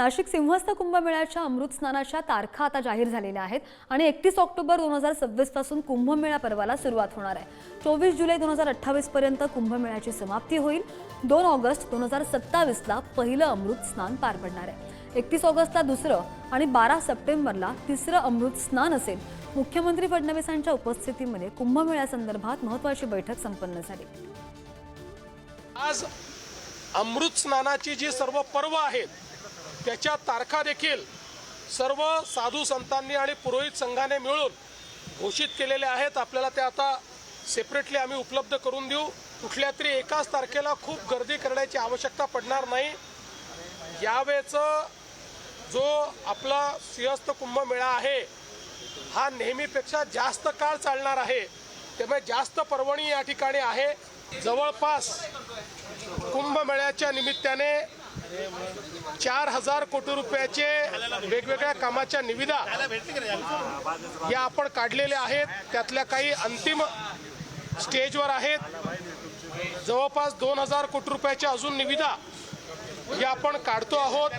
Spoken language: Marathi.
नाशिक सिंहस्थ कुंभमेळ्याच्या अमृत स्नानाच्या तारखा आता जाहीर झालेल्या आहेत आणि एकतीस ऑक्टोबर दोन हजार सव्वीसपासून कुंभमेळा पर्वाला सुरुवात होणार आहे. चोवीस जुलै दोन हजार अठ्ठावीस पर्यंत कुंभमेळ्याची समाप्ती होईल. दोन ऑगस्ट दोन हजार सत्तावीसला पहिलं अमृत स्नान पार पडणार आहे. एकतीस ऑगस्टला दुसरं आणि बारा सप्टेंबरला तिसरं अमृत स्नान असेल. मुख्यमंत्री फडणवीसांच्या उपस्थितीमध्ये कुंभमेळ्यासंदर्भात महत्वाची बैठक संपन्न झाली. आज अमृत स्नानाची जी सर्व पर्व आहेत त्याच्या तारखा देखील सर्व साधू संतांनी आणि पुरोहित संघाने मिळून घोषित केलेल्या आहेत. आपल्याला त्या आता सेपरेटली आम्ही उपलब्ध करून देऊ. कुठल्या तरी एकाच तारखेला खूप गर्दी करण्याची आवश्यकता पडणार नाही. यावेळेचं जो आपला सिंहस्थ कुंभमेळा आहे हा नेहमीपेक्षा जास्त काळ चालणार आहे. त्यामुळे जास्त पर्वणी या ठिकाणी आहे. जवळपास कुंभमेळ्याच्या निमित्ताने चार हजार कोटी रुपयाचे वेगवेगळ्या कामाच्या निविदा या आपण काढलेल्या आहेत. त्यातल्या काही अंतिम स्टेजवर आहेत. जवळपास दोन हजार कोटी रुपयाच्या अजून निविदा या आपण काढतो आहोत.